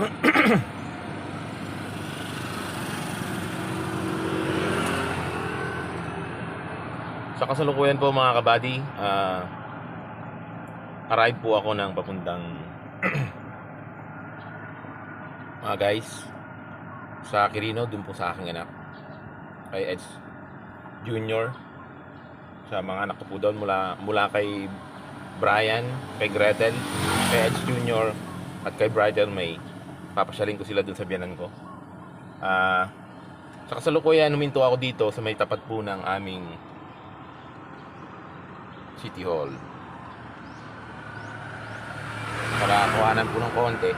Sa kasalukuyan po mga kabady, ah arrive po ako ng papuntang mga guys sa Quirino, dun po sa aking anak kay Eds Junior. Sa mga anak ko po doon mula, mula kay Brian, kay Gretel, kay Eds Junior at kay Bridal May papasyalin ko sila dun sa biyanan ko. Ah sa kasalukuyan huminto ako dito sa may tapat po ng aming City Hall. Para kuhanan po ng konti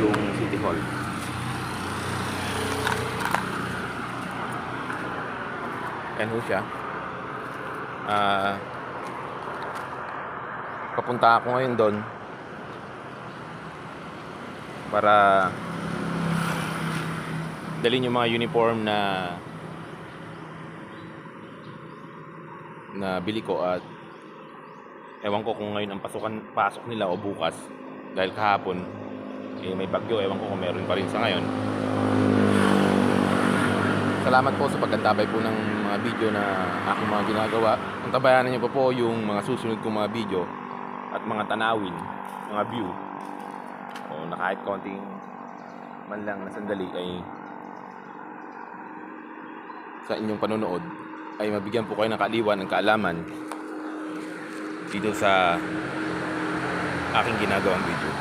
yung City Hall. Yan ho siya. Ah papunta ako ngayon doon para dalhin yung mga uniform na na bili ko at ewan ko kung ngayon ang pasukan pasok nila o bukas. Dahil kahapon eh, may bagyo ewan ko kung meron pa rin sa ngayon. Salamat po sa pagkantabay po ng mga video na aking mga ginagawa. Ang tabayanan niyo po po yung mga susunod kong mga video at mga tanawin mga view o na kahit konting man lang na sandali ay sa inyong panonood ay mabigyan po kayo ng kaaliwan ng kaalaman dito sa aking ginagawang video.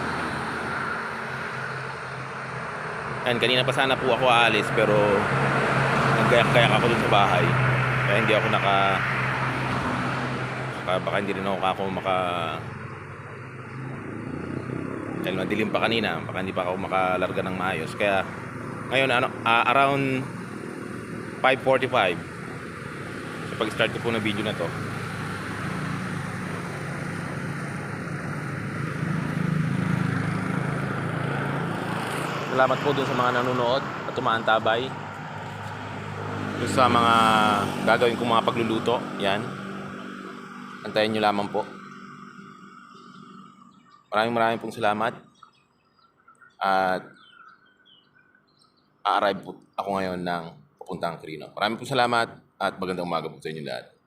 Yan, kanina pa sana po ako aalis pero naggayak-gayak ako dun sa bahay. Kaya hindi ako naka baka, hindi rin ako ako maka dahil madilim pa kanina, baka hindi pa ako makalarga ng maayos. Kaya ngayon ano, ah, around 5.45 sa pag-start ko po ng video na to. Salamat po dun sa mga nanonood at tumaantabay. Dun sa mga gagawin kong mga pagluluto yan. Antayin nyo lamang po maraming maraming pong salamat at a-arrive po ako ngayon ng papuntang Quirino. Maraming po salamat at magandang umaga po sa inyo lahat.